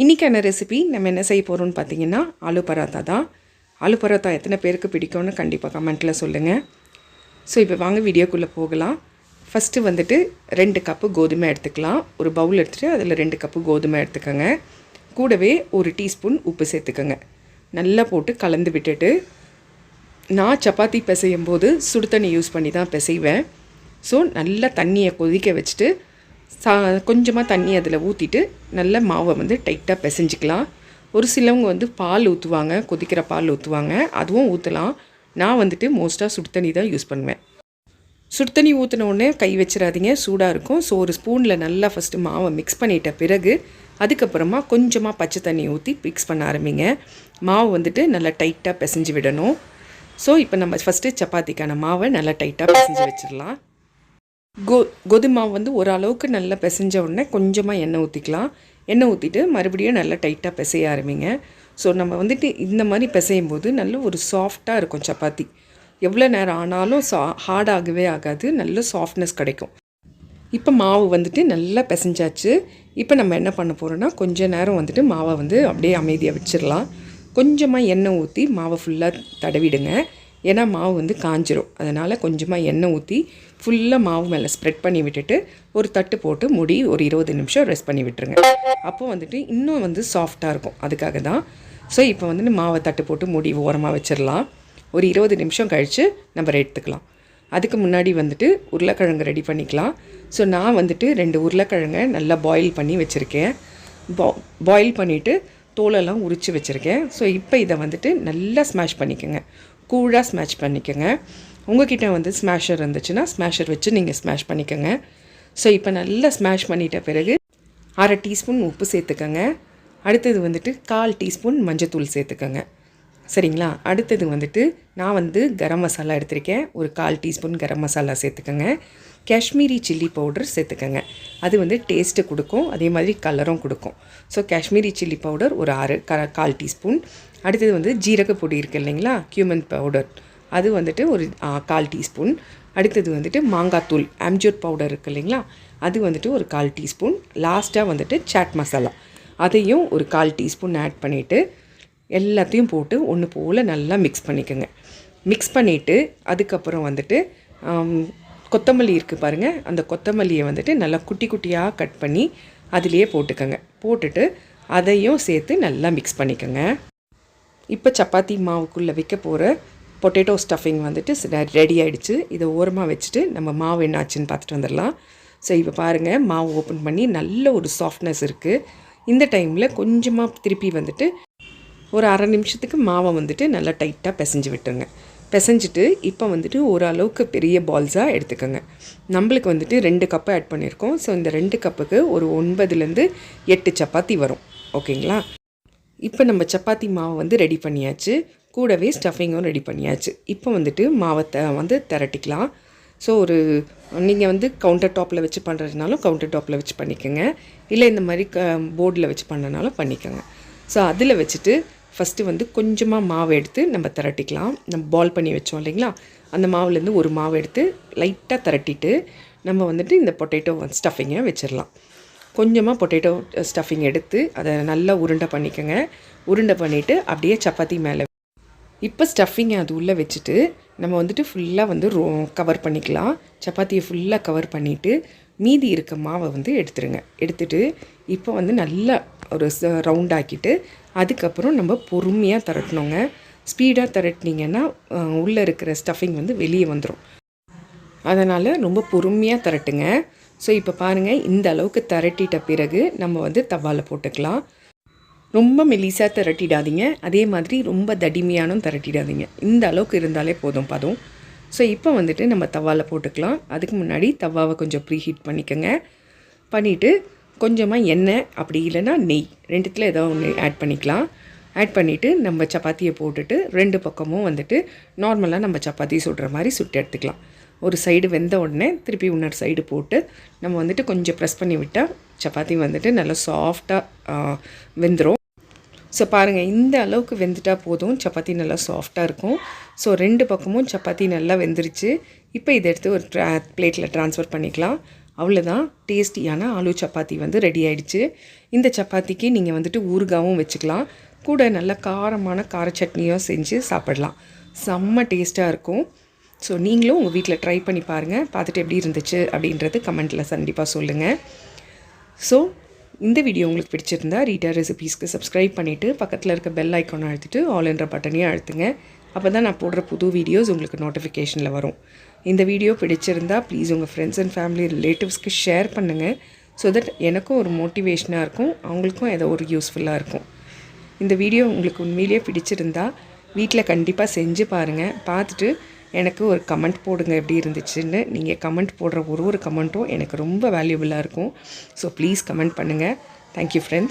இன்றைக்கான ரெசிபி நம்ம என்ன செய்ய போகிறோம்னு பார்த்தீங்கன்னா ஆலு பராத்தா தான். ஆலு பராத்தா எத்தனை பேருக்கு பிடிக்கும்னு கண்டிப்பாக கமெண்ட்டில் சொல்லுங்கள் ஸோ இப்போ வாங்க வீடியோக்குள்ளே போகலாம். ஃபஸ்ட்டு வந்துட்டு ரெண்டு கப்பு கோதுமை எடுத்துக்கலாம். ஒரு பவுல் எடுத்துகிட்டு அதில் ரெண்டு கப்பு கோதுமை எடுத்துக்கோங்க. கூடவே ஒரு டீஸ்பூன் உப்பு சேர்த்துக்கோங்க. நல்லா போட்டு கலந்து விட்டுட்டு நான் சப்பாத்தி பிசையும் போது சுடு தண்ணி யூஸ் பண்ணி தான் பிசைவேன். ஸோ நல்லா தண்ணியை கொதிக்க வச்சுட்டு சா கொஞ்சமாக தண்ணி அதில் ஊற்றிட்டு நல்ல மாவை வந்து டைட்டாக பிசைஞ்சிக்கலாம். ஒரு சிலவங்க வந்து பால் ஊற்றுவாங்க கொதிக்கிற பால் ஊற்றுவாங்க அதுவும் ஊற்றலாம் நான் வந்துட்டு மோஸ்ட்டாக சுடு தண்ணி தான் யூஸ் பண்ணுவேன். சுடு தண்ணி ஊற்றின உடனே கை வச்சிடாதீங்க சூடாக இருக்கும். ஸோ ஒரு ஸ்பூனில் நல்லா ஃபஸ்ட்டு மாவை மிக்ஸ் பண்ணிட்ட பிறகு அதுக்கப்புறமா கொஞ்சமாக பச்சை தண்ணி ஊற்றி மிக்ஸ் பண்ண ஆரம்பிங்க. மாவு வந்துட்டு நல்லா டைட்டாக பிசைஞ்சு விடணும். ஸோ இப்போ நம்ம ஃபஸ்ட்டு சப்பாத்திக்கான மாவை நல்லா டைட்டாக பிசைஞ்சு வச்சிடலாம். கோ கோதுமை மாவு வந்து ஓரளவுக்கு நல்லா பிசைஞ்ச உடனே கொஞ்சமாக எண்ணெய் ஊற்றிக்கலாம் எண்ணெய் ஊற்றிட்டு மறுபடியும் நல்லா டைட்டாக பிசைய ஆரம்பிங்க. ஸோ நம்ம வந்துட்டு இந்த மாதிரி பிசையும் போது நல்ல ஒரு சாஃப்டாக இருக்கும் சப்பாத்தி. எவ்வளோ நேரம் ஆனாலும் சா ஹார்டாகவே ஆகாது. நல்ல சாஃப்ட்னஸ் கிடைக்கும். இப்போ மாவு வந்துட்டு நல்லா பிசைஞ்சாச்சு. இப்போ நம்ம என்ன பண்ண போகிறோன்னா கொஞ்ச நேரம் வந்துட்டு மாவை வந்து அப்படியே அமைதியாக வச்சிடலாம். கொஞ்சமாக எண்ணெய் ஊற்றி மாவை ஃபுல்லாக தடவிடுங்க. ஏன்னா மாவு வந்து காஞ்சிரும். அதனால் கொஞ்சமாக எண்ணெய் ஊற்றி ஃபுல்லாக மாவு மேலே ஸ்ப்ரெட் பண்ணி விட்டுட்டு ஒரு தட்டு போட்டு முடி ஒரு இருபது நிமிஷம் ரெஸ்ட் பண்ணி விட்டுருங்க. அப்போ வந்துட்டு இன்னும் வந்து சாஃப்டாக இருக்கும். அதுக்காக தான். ஸோ இப்போ வந்துட்டு மாவை தட்டு போட்டு முடி ஓரமாக வச்சிடலாம் ஒரு இருபது நிமிஷம் கழித்து நம்ம எடுத்துக்கலாம். அதுக்கு முன்னாடி வந்துட்டு உருளைக்கிழங்கு ரெடி பண்ணிக்கலாம். ஸோ நான் வந்துட்டு ரெண்டு உருளைக்கிழங்கை நல்லா பாயில் பண்ணி வச்சுருக்கேன். பா பாயில் பண்ணிவிட்டு தோலெல்லாம் உரித்து வச்சுருக்கேன். ஸோ இப்போ இதை வந்துட்டு நல்லா ஸ்மாஷ் பண்ணிக்கோங்க. கூழாக ஸ்மாஷ் பண்ணிக்கோங்க. உங்ககிட்ட வந்து ஸ்மாஷர் இருந்துச்சுன்னா ஸ்மாஷர் வச்சு நீங்கள் ஸ்மாஷ் பண்ணிக்கோங்க. ஸோ இப்போ நல்லா ஸ்மாஷ் பண்ணிட்ட பிறகு அரை டீஸ்பூன் உப்பு சேர்த்துக்கோங்க. அடுத்தது வந்துட்டு கால் டீஸ்பூன் மஞ்சத்தூள் சேர்த்துக்கோங்க. சரிங்களா? அடுத்தது வந்துட்டு நான் வந்து கரம் மசாலா எடுத்திருக்கேன். ஒரு கால் டீஸ்பூன் கரம் மசாலா சேர்த்துக்கோங்க. காஷ்மீரி சில்லி பவுடர் சேர்த்துக்கோங்க. அது வந்து டேஸ்ட்டு கொடுக்கும். அதே மாதிரி கலரும் கொடுக்கும். ஸோ காஷ்மீரி சில்லி பவுடர் ஒரு ஆறு க கால் டீஸ்பூன். அடுத்தது வந்து ஜீரக பொடி இருக்குது இல்லைங்களா? கியூமன் பவுடர் அது வந்துட்டு ஒரு கால் டீஸ்பூன். அடுத்தது வந்துட்டு மாங்காத்தூள் ஆம்ஜூர் பவுடர் இருக்குது இல்லைங்களா? அது வந்துட்டு ஒரு கால் டீஸ்பூன். லாஸ்ட்டாக வந்துட்டு சாட் மசாலா அதையும் ஒரு கால் டீஸ்பூன் ஆட் பண்ணிவிட்டு எல்லாத்தையும் போட்டு ஒன்று போல் நல்லா மிக்ஸ் பண்ணிக்கோங்க. மிக்ஸ் பண்ணிவிட்டு அதுக்கப்புறம் வந்துட்டு கொத்தமல்லி இருக்குது பாருங்கள் அந்த கொத்தமல்லியை வந்துட்டு நல்லா குட்டி குட்டியாக கட் பண்ணி அதிலேயே போட்டுக்கோங்க. போட்டுட்டு அதையும் சேர்த்து நல்லா மிக்ஸ் பண்ணிக்கோங்க. இப்போ சப்பாத்தி மாவுக்குள்ளே வைக்க போகிற பொட்டேட்டோ ஸ்டஃபிங் வந்துட்டு ரெடி ஆகிடுச்சு இதை ஓரமாக வச்சுட்டு நம்ம மாவு என்னாச்சுன்னு பார்த்துட்டு வந்துடலாம். ஸோ இப்போ பாருங்கள் மாவு ஓப்பன் பண்ணி நல்ல ஒரு சாஃப்ட்னஸ் இருக்குது இந்த டைமில் கொஞ்சமாக திருப்பி வந்துட்டு ஒரு அரை நிமிஷத்துக்கு மாவை வந்துட்டு நல்லா டைட்டாக பிசைஞ்சு விட்டுருங்க. பிசைஞ்சிட்டு இப்போ வந்துட்டு ஓரளவுக்கு பெரிய பால்ஸாக எடுத்துக்கோங்க. நம்மளுக்கு வந்துட்டு ரெண்டு கப்பு ஆட் பண்ணியிருக்கோம் ஸோ இந்த ரெண்டு கப்புக்கு ஒரு ஒன்பதுலேருந்து எட்டு சப்பாத்தி வரும். ஓகேங்களா இப்போ நம்ம சப்பாத்தி மாவை வந்து ரெடி பண்ணியாச்சு. கூடவே ஸ்டஃபிங்கும் ரெடி பண்ணியாச்சு. இப்போ வந்துட்டு மாவை த வந்து திரட்டிக்கலாம். ஸோ ஒரு நீங்கள் வந்து கவுண்டர் டாப்பில் வச்சு பண்ணுறதுனாலும் கவுண்டர் டாப்பில் வச்சு பண்ணிக்கோங்க. இல்லை இந்த மாதிரி க போர்டில் வச்சு பண்ணனாலும் பண்ணிக்கோங்க. ஸோ அதில் வச்சுட்டு ஃபஸ்ட்டு வந்து கொஞ்சமாக மாவு எடுத்து நம்ம திரட்டிக்கலாம். நம்ம பால் பண்ணி வச்சோம் இல்லைங்களா? அந்த மாவுலேருந்து ஒரு மாவு எடுத்து லைட்டாக திரட்டிட்டு நம்ம வந்துட்டு இந்த பொட்டேட்டோ ஸ்டஃபிங்கை வச்சிடலாம். கொஞ்சமாக பொட்டேட்டோ ஸ்டஃபிங் எடுத்து அதை நல்லா உருண்டை பண்ணிக்கோங்க. உருண்டை பண்ணிவிட்டு அப்படியே சப்பாத்தி மேலே இப்போ ஸ்டஃபிங்கை அது உள்ளே வச்சுட்டு நம்ம வந்துட்டு ஃபுல்லாக வந்து ரோ கவர் பண்ணிக்கலாம். சப்பாத்தியை ஃபுல்லாக கவர் பண்ணிவிட்டு மீதி இருக்க மாவை வந்து எடுத்துருங்க. எடுத்துட்டு இப்போ வந்து நல்லா ஒரு ரவுண்ட் ஆக்கிட்டு அதுக்கப்புறம் நம்ம பொறுமையாக திரட்டணுங்க ஸ்பீடாக திரட்டினீங்கன்னா உள்ளே இருக்கிற ஸ்டஃபிங் வந்து வெளியே வந்துடும் அதனால் ரொம்ப பொறுமையாக திரட்டுங்க. ஸோ இப்போ பாருங்கள் இந்த அளவுக்கு திரட்டிட்ட பிறகு நம்ம வந்து தவாவில் போட்டுக்கலாம். ரொம்ப மெலிசாக திரட்டிடாதீங்க. அதே மாதிரி ரொம்ப தடிமையானும் திரட்டிடாதீங்க. இந்த அளவுக்கு இருந்தாலே போதும் பதம். ஸோ இப்போ வந்துட்டு நம்ம தவாவில் போட்டுக்கலாம். அதுக்கு முன்னாடி தவாவை கொஞ்சம் ப்ரீ ஹீட் பண்ணிக்கோங்க. பண்ணிவிட்டு கொஞ்சமாக எண்ணெய் அப்படி இல்லைன்னா நெய். ரெண்டுத்தில் ஏதோ ஒன்று ஆட் பண்ணிக்கலாம். ஆட் பண்ணிவிட்டு நம்ம சப்பாத்தியை போட்டுட்டு ரெண்டு பக்கமும் வந்துட்டு நார்மலாக நம்ம சப்பாத்தி சுடுற மாதிரி சுட்டு எடுத்துக்கலாம். ஒரு சைடு வெந்த உடனே திருப்பி இன்னொரு சைடு போட்டு நம்ம வந்துட்டு கொஞ்சம் ப்ரெஸ் பண்ணி விட்டால் சப்பாத்தி வந்துட்டு நல்லா சாஃப்டாக வெந்துடும் ஸோ பாருங்கள் இந்த அளவுக்கு வெந்துட்டால் போதும். சப்பாத்தி நல்லா சாஃப்டாக இருக்கும். ஸோ ரெண்டு பக்கமும் சப்பாத்தி நல்லா வெந்துருச்சு. இப்போ இதை எடுத்து ஒரு ட்ரா பிளேட்டில் ட்ரான்ஸ்ஃபர் பண்ணிக்கலாம். அவ்வளோதான் டேஸ்டியான ஆலு சப்பாத்தி வந்து ரெடி ஆயிடுச்சு. இந்த சப்பாத்திக்கு நீங்கள் வந்துட்டு ஊறுகாவும் வச்சுக்கலாம். கூட நல்ல காரமான கார சட்னியும் செஞ்சு சாப்பிடலாம். செம்ம டேஸ்ட்டாக இருக்கும். ஸோ நீங்களும் உங்கள் வீட்டில் ட்ரை பண்ணி பாருங்கள் பார்த்துட்டு எப்படி இருந்துச்சு அப்படின்றது கமெண்ட்டில் கண்டிப்பாக சொல்லுங்கள் ஸோ இந்த வீடியோ உங்களுக்கு பிடிச்சிருந்தா ரீட்டா ரெசிபீஸ்க்கு சப்ஸ்கிரைப் பண்ணிவிட்டு பக்கத்தில் இருக்க பெல் ஐக்கானை அழுத்திட்டு ஆல் என்ற பட்டனையும் அழுத்துங்க. அப்போ தான் நான் போடுற புது வீடியோஸ் உங்களுக்கு நோட்டிஃபிகேஷனில் வரும். இந்த வீடியோ பிடிச்சிருந்தா ப்ளீஸ் உங்கள் ஃப்ரெண்ட்ஸ் அண்ட் ஃபேமிலி ரிலேட்டிவ்ஸ்க்கு ஷேர் பண்ணுங்கள் ஸோ தட் எனக்கும் ஒரு மோட்டிவேஷனாக இருக்கும் அவங்களுக்கும் ஏதோ ஒரு யூஸ்ஃபுல்லாக இருக்கும். இந்த வீடியோ உங்களுக்கு உண்மையிலேயே பிடிச்சிருந்தா வீட்டில் கண்டிப்பாக செஞ்சு பாருங்கள் பார்த்துட்டு எனக்கு ஒரு கமெண்ட் போடுங்க எப்படி இருந்துச்சுன்னு. நீங்கள் கமெண்ட் போடுற ஒரு ஒரு கமெண்ட்டும் எனக்கு ரொம்ப வேல்யூபிளாக இருக்கும். ஸோ ப்ளீஸ் கமெண்ட் பண்ணுங்கள் தேங்க்யூ ஃப்ரெண்ட்ஸ்